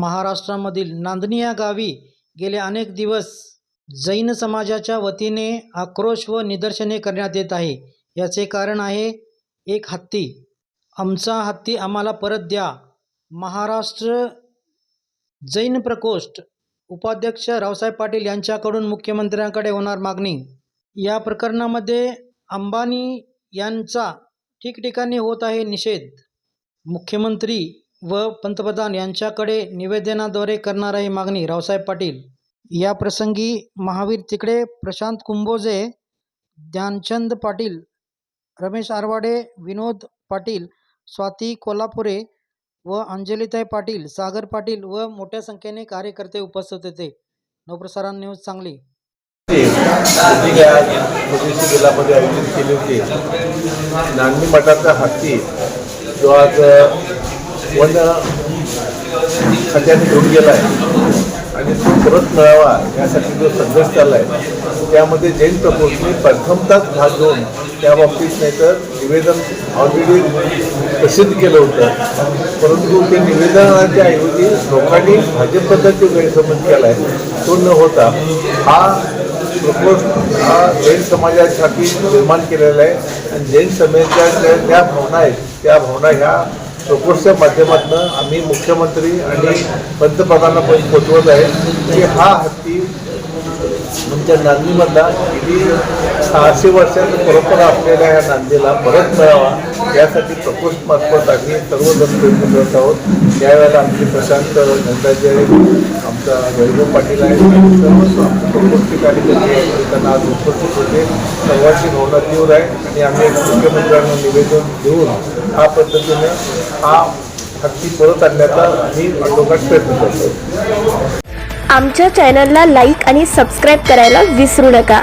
महाराष्ट्रामधील नांदणी या गावी गेले अनेक दिवस जैन समाजाच्या वतीने आक्रोश व निदर्शने करण्यात येत आहे. याचे कारण आहे एक हत्ती. आमचा हत्ती आम्हाला परत द्या. महाराष्ट्र जैन प्रकोष्ठ उपाध्यक्ष रावसाहेब पाटील यांच्याकडून मुख्यमंत्र्यांकडे होणार मागणी. या प्रकरणामध्ये अंबानी यांचा ठिकठिकाणी होत आहे निषेध. मुख्यमंत्री व पंतप्रधान यांच्याकडे निवेदनाद्वारे करणार आहे मागणी. रावसाहेब पाटील या प्रसंगी महावीर तिकडे प्रशांत कुंभोजे ध्यानचंद पाटील रमेश आरवाडे विनोद पाटील स्वाती कोल्हापुरे व अंजलिताई पाटील सागर पाटील व मोठ्या संख्येने कार्यकर्ते उपस्थित होते. नवप्रसारण न्यूज सांगली. जिल्ह्यामध्ये आयोजित केले होते. नांदणी मठाचा हत्ती जो आज वन खात्याने घेऊन गेला आहे. आणि तो परत मिळावा यासाठी जो संघर्ष चालला आहे त्यामध्ये जैन प्रकोष्ठने प्रथमताच भाग घेऊन त्याबाबतीत नाही तर निवेदन ऑलरेडी प्रसिद्ध केलं होतं. परंतु ते निवेदनाच्या ऐवजी लोकांनी भाजपबद्दल जो गैरसमज केला आहे तो न होता हा प्रकोष्ठ हा जैन समाजासाठी निर्माण केलेला आहे. आणि जैन समाजाच्या ज्या भावना आहेत त्या भावना ह्या प्रकोष्ठच्या माध्यमातून आम्ही मुख्यमंत्री आणि पंतप्रधानांपर्यंत पोचवत आहे की हा हत्ती म्हणजे नांदीमधला किती सहाशे वर्षांची परंपरा असलेल्या या नांदीला परत मिळावा यासाठी प्रकोष्ठमार्फत आम्ही सर्वजण प्रयत्न करत आहोत. त्यावेळेला आमचे प्रशांत नंदाजी आहेत आमचा वैभव पाटील आहे आणि सर्व आमचे प्रकोष्ठी त्यांना आज उपस्थित होते. सर्वांची भावना तीव्र आहे आणि आम्ही मुख्यमंत्र्यांना निवेदन देऊन हा पद्धतीने हा हत्ती परत आणण्याचा आम्ही अटोकाट प्रयत्न करतो. आमच्या चॅनलला लाईक आणि सबस्क्राईब करायला विसरू नका.